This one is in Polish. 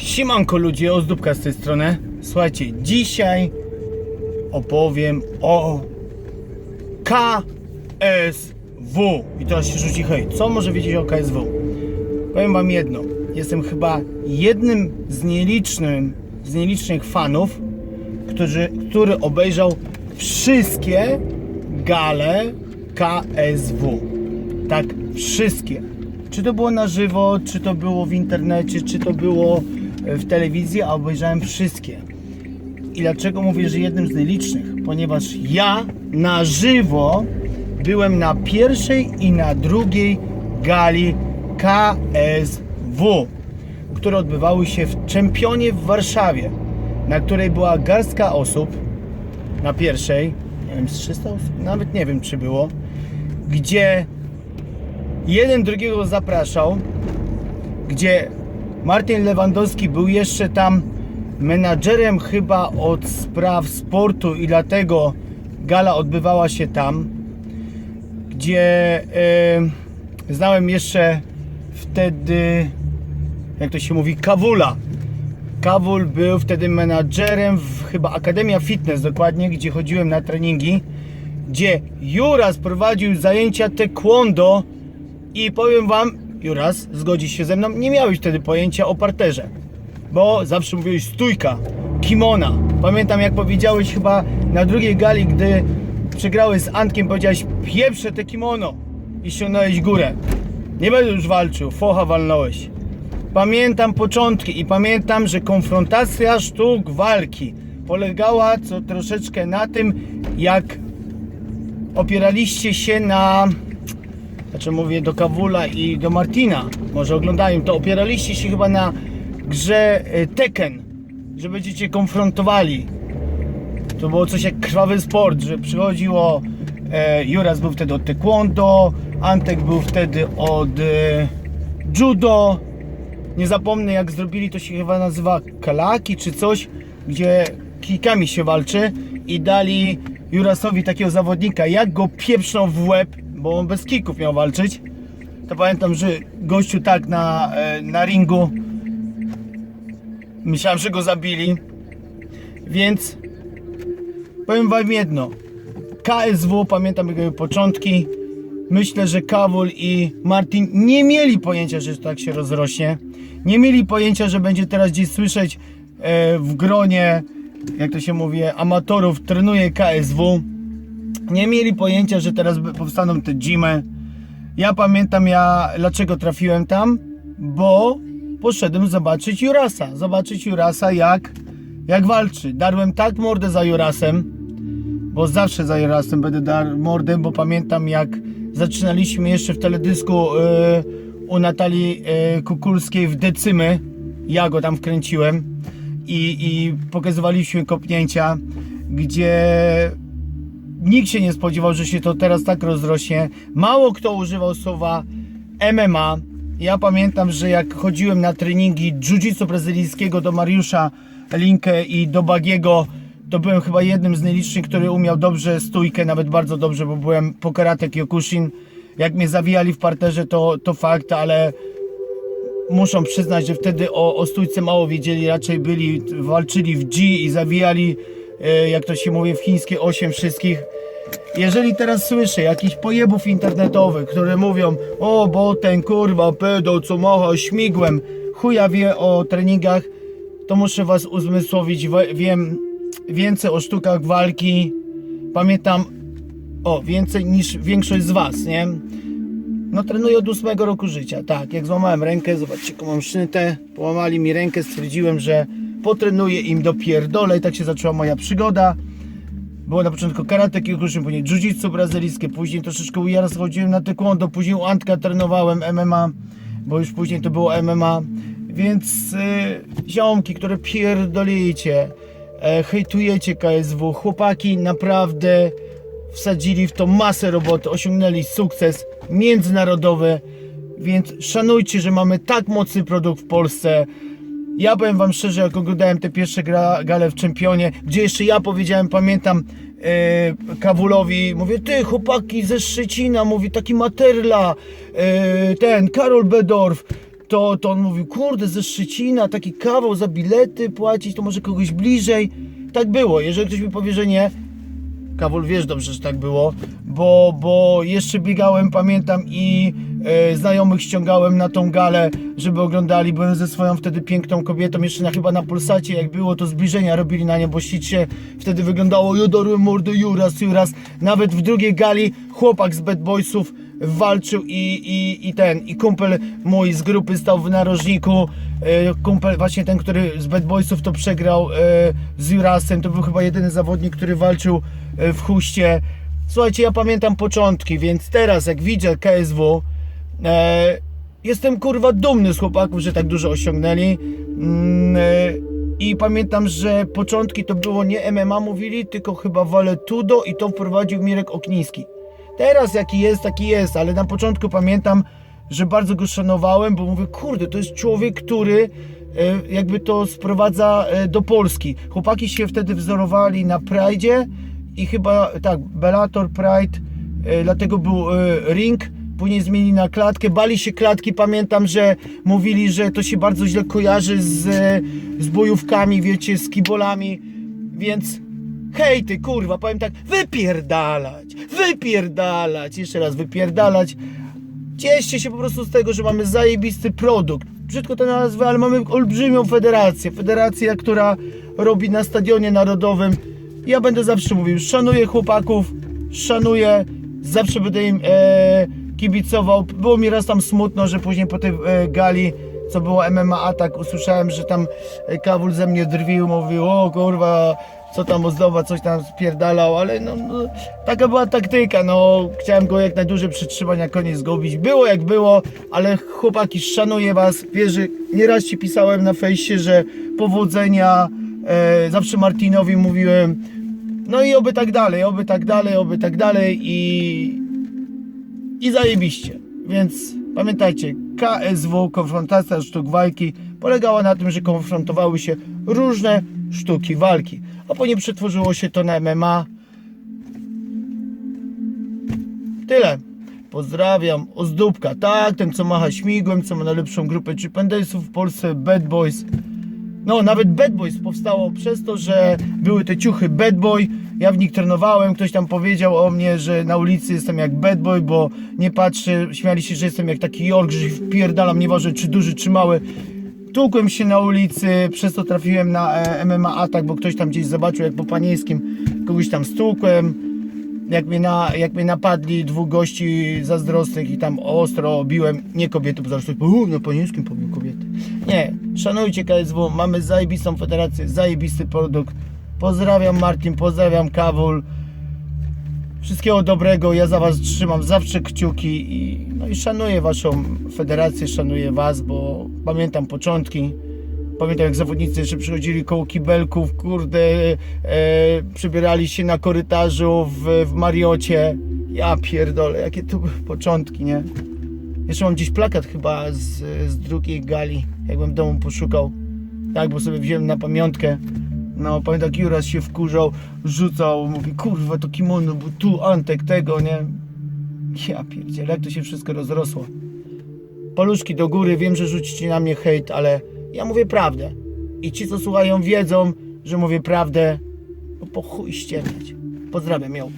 Siemanko ludzie, Ozdóbka z tej strony. Słuchajcie, dzisiaj opowiem o KSW. I teraz się rzuci hej, co może wiedzieć o KSW? Powiem wam jedno, jestem chyba jednym z nielicznych, z nielicznych fanów, którzy, który obejrzał wszystkie gale KSW. Tak, wszystkie. Czy to było na żywo, czy to było w internecie, czy to było w telewizji, a obejrzałem wszystkie. I dlaczego mówię, że jednym z nielicznych? Ponieważ ja na żywo byłem na pierwszej i na drugiej gali KSW, które odbywały się w Czempionie w Warszawie, na której była garstka osób, na pierwszej, nie wiem, z 300 osób, nawet nie wiem czy było, gdzie jeden drugiego zapraszał, gdzie Martin Lewandowski był jeszcze tam menadżerem chyba od spraw sportu i dlatego gala odbywała się tam, gdzie e, znałem jeszcze wtedy, jak to się mówi, Kawula. Kawul był wtedy menadżerem w chyba Akademia Fitness dokładnie, gdzie chodziłem na treningi, gdzie Juras prowadził zajęcia taekwondo i powiem wam, Juras, zgodzisz się ze mną, nie miałeś wtedy pojęcia o parterze, bo zawsze mówiłeś stójka, kimona. Pamiętam jak powiedziałeś chyba na drugiej gali, gdy przegrałeś z Antkiem, powiedziałeś pieprze te kimono i ściągnąłeś górę. Nie będę już walczył, focha walnąłeś. Pamiętam początki i pamiętam, że konfrontacja sztuk walki polegała co troszeczkę na tym, jak opieraliście się na znaczy mówię do Kawula i do Martina, może oglądają to, opieraliście się chyba na grze e, Tekken, że będziecie konfrontowali. To było coś jak krwawy sport, że przychodziło, e, Juras był wtedy od taekwondo, Antek był wtedy od e, judo. Nie zapomnę jak zrobili, to się chyba nazywa kalaki czy coś, gdzie kijkami się walczy i dali Jurasowi takiego zawodnika, jak go pieprzną w łeb, bo on bez kików miał walczyć, to pamiętam, że gościu tak na, e, na ringu myślałem, że go zabili, więc powiem wam jedno, KSW, pamiętam jego początki, myślę, że Kawul i Martin nie mieli pojęcia, że to tak się rozrośnie, nie mieli pojęcia, że będzie teraz gdzieś słyszeć e, w gronie, jak to się mówi, amatorów, trenuje KSW, nie mieli pojęcia, że teraz powstaną te gymy. Ja pamiętam, ja dlaczego trafiłem tam, bo poszedłem zobaczyć Jurasa, zobaczyć Jurasa jak, jak walczy. Darłem tak mordę za Jurasem, bo zawsze za Jurasem będę dar mordę, bo pamiętam jak zaczynaliśmy jeszcze w teledysku yy, u Natalii yy, Kukulskiej w Decymy, ja go tam wkręciłem i, i pokazywaliśmy kopnięcia, gdzie nikt się nie spodziewał, że się to teraz tak rozrośnie. Mało kto używał słowa MMA. Ja pamiętam, że jak chodziłem na treningi jiu-jitsu brazylijskiego do Mariusza Linkę i do Bagiego, to byłem chyba jednym z nielicznych, który umiał dobrze stójkę, nawet bardzo dobrze, bo byłem po karate Kyokushin. Jak mnie zawijali w parterze, to, to fakt, ale muszą przyznać, że wtedy o, o stójce mało wiedzieli, raczej byli, walczyli w G i zawijali, jak to się mówi, w chińskie 8 wszystkich. Jeżeli teraz słyszę jakichś pojebów internetowych, które mówią, o bo ten kurwa pedo, co macha śmigłem, chuja wie o treningach, to muszę was uzmysłowić, wiem więcej o sztukach walki, pamiętam, o, więcej niż większość z was, nie? No trenuję od 8 roku życia, tak. Jak złamałem rękę, zobaczcie, jaką mam sznytę, połamali mi rękę, stwierdziłem, że potrenuję im dopierdolę i tak się zaczęła moja przygoda. Było na początku karate kyokushin, później jiu-jitsu brazylijskie, później troszeczkę Jara chodziłem na taekwondo, później u Antka trenowałem MMA, bo już później to było MMA. Więc y, ziomki, które pierdolicie, e, hejtujecie KSW, chłopaki naprawdę wsadzili w to masę roboty, osiągnęli sukces międzynarodowy, więc szanujcie, że mamy tak mocny produkt w Polsce. Ja powiem wam szczerze, jak oglądałem te pierwsze gra, gale w Czempionie, gdzie jeszcze ja powiedziałem, pamiętam e, Kawulowi, mówię, ty chłopaki ze Szczecina, mówi taki Materla, e, ten Karol Bedorf, to, to on mówił, kurde, ze Szczecina taki kawał za bilety płacić, to może kogoś bliżej. Tak było, jeżeli ktoś mi powie, że nie, Kawul, wiesz dobrze, że tak było, bo, bo jeszcze biegałem, pamiętam i e, znajomych ściągałem na tą galę, żeby oglądali, byłem ze swoją wtedy piękną kobietą, jeszcze na, chyba na Pulsacie, jak było to zbliżenia robili na nieboszczycie, wtedy wyglądało jodorłem mordy Juras, Juras, nawet w drugiej gali chłopak z Bad Boysów walczył i, i, i ten, i kumpel mój z grupy stał w narożniku, e, kumpel właśnie ten, który z Bad Boysów to przegrał e, z Jurasem, to był chyba jedyny zawodnik, który walczył w huście. Słuchajcie, ja pamiętam początki, więc teraz jak widzę KSW, e, jestem kurwa dumny z chłopaków, że tak dużo osiągnęli. Mm, e, I pamiętam, że początki to było nie MMA mówili, tylko chyba Valetudo i to wprowadził Mirek Okniński. Teraz jaki jest, taki jest, ale na początku pamiętam, że bardzo go szanowałem, bo mówię, kurde, to jest człowiek, który e, jakby to sprowadza e, do Polski. Chłopaki się wtedy wzorowali na Pride'zie i chyba, tak, Bellator, Pride, e, dlatego był ring, później zmienili na klatkę, bali się klatki, pamiętam, że mówili, że to się bardzo źle kojarzy z, z bojówkami, wiecie, z kibolami, więc hej ty kurwa, powiem tak, wypierdalać, wypierdalać, jeszcze raz wypierdalać, Cieszcie się po prostu z tego, że mamy zajebisty produkt. Brzydko to nazwę, ale mamy olbrzymią federację. Federacja, która robi na stadionie narodowym. Ja będę zawsze mówił, szanuję chłopaków, szanuję, zawsze będę im e, kibicował. Było mi raz tam smutno, że później po tej e, gali, co było MMA Atak, usłyszałem, że tam e, Kawul ze mnie drwił, mówił, o kurwa, co tam ozdoba, coś tam spierdalał, ale no, no, taka była taktyka, no chciałem go jak najdłużej przytrzymać, na koniec zgubić. Było jak było, ale chłopaki, szanuję was, wierzę, nieraz ci pisałem na fejsie, że powodzenia, e, zawsze Martinowi mówiłem, no i oby tak dalej, oby tak dalej, oby tak dalej i, i zajebiście. Więc pamiętajcie, KSW, konfrontacja sztuk walki, polegała na tym, że konfrontowały się różne sztuki walki. A później przetworzyło się to na MMA. Tyle. Pozdrawiam. Ozdóbka, tak, ten co macha śmigłem, co ma najlepszą grupę chipendejsów w Polsce, Bad Boys. No, nawet Bad Boys powstało przez to, że były te ciuchy Bad Boy. Ja w nich trenowałem, ktoś tam powiedział o mnie, że na ulicy jestem jak Bad Boy, bo nie patrzę, śmiali się, że jestem jak taki York, że się wpierdalam, nieważne czy duży, czy mały. Tłukłem się na ulicy, przez to trafiłem na e, MMA atak, bo ktoś tam gdzieś zobaczył, jak po panieńskim kogoś tam stłukłem. Jak mnie, na, jak mnie napadli dwóch gości zazdrosnych i tam ostro biłem, nie kobiety, bo zaraz ktoś powie, "U, na panieńskim pobił kobiety. Nie, szanujcie KSW, mamy zajebistą federację, zajebisty produkt. Pozdrawiam Martin, pozdrawiam Kawul. Wszystkiego dobrego, ja za was trzymam zawsze kciuki i, no i szanuję waszą federację, szanuję was, bo pamiętam początki. Pamiętam jak zawodnicy jeszcze przychodzili koło kibelków, kurde, e, przebierali się na korytarzu w, w Mariocie. Ja pierdolę, jakie to były początki, nie? Jeszcze mam gdzieś plakat chyba z, z drugiej gali, jakbym domu poszukał. Tak, bo sobie wziąłem na pamiątkę. No, pamiętam Juras się wkurzał, rzucał, mówi, kurwa to kimono, bo tu Antek tego, nie? Ja pierdzielę, jak to się wszystko rozrosło. Paluszki do góry, wiem, że rzucicie na mnie hejt, ale ja mówię prawdę. I ci, co słuchają, wiedzą, że mówię prawdę, bo po chuj ściemniać. Pozdrawiam ją.